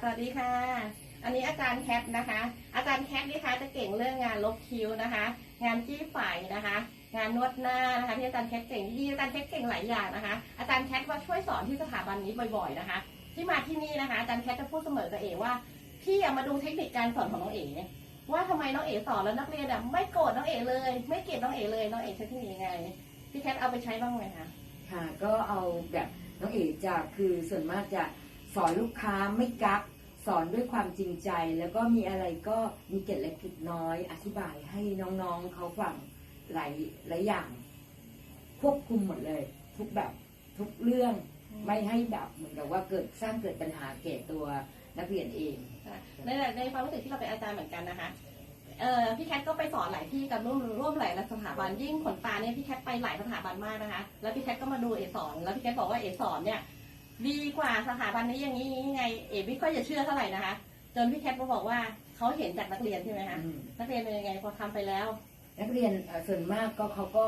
สวัสดีค่ะ อันนี้อาจารย์แคทนะคะ อาจารย์แคทนี่คะจะเก่งเรื่องงานลบคิ้วนะคะ งานจี้ไฝนะคะ งานนวดหน้านะคะที่อาจารย์แคทเก่งที่อาจารย์แคทเก่งหลายอย่างนะคะ อาจารย์แคทว่าช่วยสอนที่สถาบันนี้บ่อยๆนะคะ ที่มาที่นี่นะคะอาจารย์แคทจะพูดเสมอกับเอ๋ว่าพี่อะมาดูเทคนิคการสอนของน้องเอ๋ว่าทำไมน้องเอ๋สอนแล้วนักเรียนอะไม่โกรธน้องเอ๋เลย ไม่เกลียดน้องเอ๋เลยน้องเอ๋ใช้เทคนิคยังไงพี่แคทเอาไปใช้บ้างไหมคะค่ะ ก็เอาแบบน้องเอ๋จะคือส่วนมากจะ สอนลูกค้าไม่กักสอนด้วยความจริงใจ แล้วก็มีอะไรก็มีเกร็ดเล็กเกร็ดน้อย อธิบายให้น้องๆเขาฟังหลายหลายอย่าง ควบคุมหมดเลย ทุกแบบทุกเรื่องอืมไม่ให้แบบเหมือนกับว่าเกิดสร้างเกิดปัญหาแก่ตัวนักเรียนเองในในความรู้สึกที่เราเป็นอาจารย์เหมือนกันนะคะเออพี่แคทก็ไปสอนหลายที่กับร่วมร่วมหลายสถาบันยิ่งขนตาเนี่ยพี่แคทไปหลายสถาบันมากนะคะ แล้วพี่แคทก็มาดูเอสอนแล้วพี่แคทบอกว่าเอสอนเนี่ย ดีกว่าสถาบันนี้อย่างนี้ยังไง เอไม่ค่อยจะเชื่อเท่าไหร่นะคะ จนพี่แคทมาบอกว่าเขาเห็นจากนักเรียนใช่ไหมคะอืม นักเรียนเป็นยังไงพอทำไปแล้ว นักเรียนเอ่อส่วนมากก็เขาก็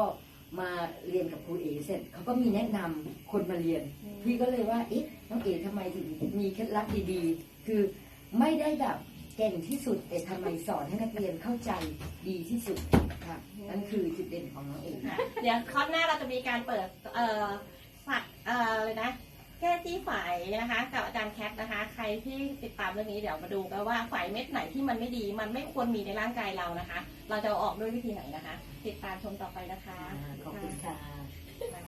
มาเรียนกับครูเอเสร็จเขาก็มีแนะนำคนมาเรียน อืม พี่ก็เลยว่าเอ๊ะน้องเอ๋ทำไมถึงมีเคล็ดลับดีๆ คือไม่ได้แบบเก่งที่สุดแต่ทำไมสอนให้นักเรียนเข้าใจดีที่สุดค่ะนั่นคือจุดเด่นของน้องเอ๋ค่ะเดี๋ยวคราวหน้าเราจะมีการเปิดเอ่อสักเอ่อเลยนะ แค่ที่ฝ่ายนะคะกับอาจารย์แคทนะคะ ใครที่ติดตามเรื่องนี้เดี๋ยวมาดูกันว่าฝ่ายเม็ดไหนที่มันไม่ดี มันไม่ควรมีในร่างกายเรานะคะ เราจะเอาออกด้วยวิธีไหนนะคะ ติดตามชมต่อไปนะคะ ขอบคุณค่ะ